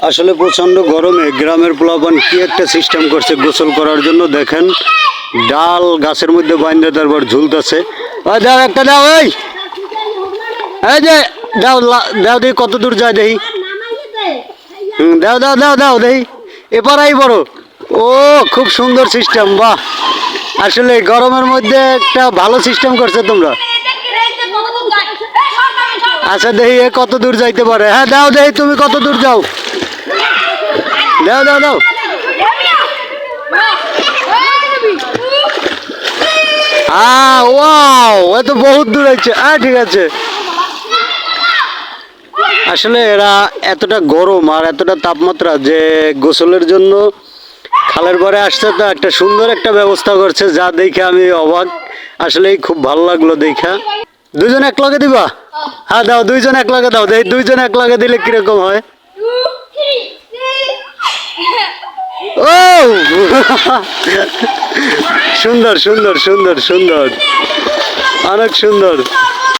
আসলে প্রচণ্ড গরমে গ্রামের পোলাপান কি একটা সিস্টেম করছে গোসল করার জন্য দেখেন ডাল গাছের মধ্যে বাইন্ধে তারপর ঝুলতেছে। ওই দাও একটা দাও ওই! এই যে দাও দাও দেখি কত দূর যায় দেখি। হুম, দাও দাও দাও দাও দেখি। এপারাই বড়। ও খুব সুন্দর সিস্টেম বাহ! আসলে গরমের মধ্যে একটা ভালো সিস্টেম করছে তোমরা। আচ্ছা দেখি এ কত দূর যাইতে পারে। হ্যাঁ দাও দেখি তুমি কত দূর যাও। দাও দাও দাও আহ, ওয়াও, এ তো বহুত দূর আছে হ্যাঁ ঠিক আছে। আসলে এরা এতটা গরম আর এতটা তাপমাত্রা যে গোসলের জন্য খালের পরে আসছে তো একটা সুন্দর একটা ব্যবস্থা করছে, যা দেখে আমি অবাক। আসলেই খুব ভালো লাগল দেখা। দুজন এক লগে দিবা? হ্যাঁ দাও, দুইজন এক লগে দাও। দেই দুইজন এক লগে দিলে কীরকম হয় ও সুন্দর সুন্দর সুন্দর সুন্দর। অনেক সুন্দর।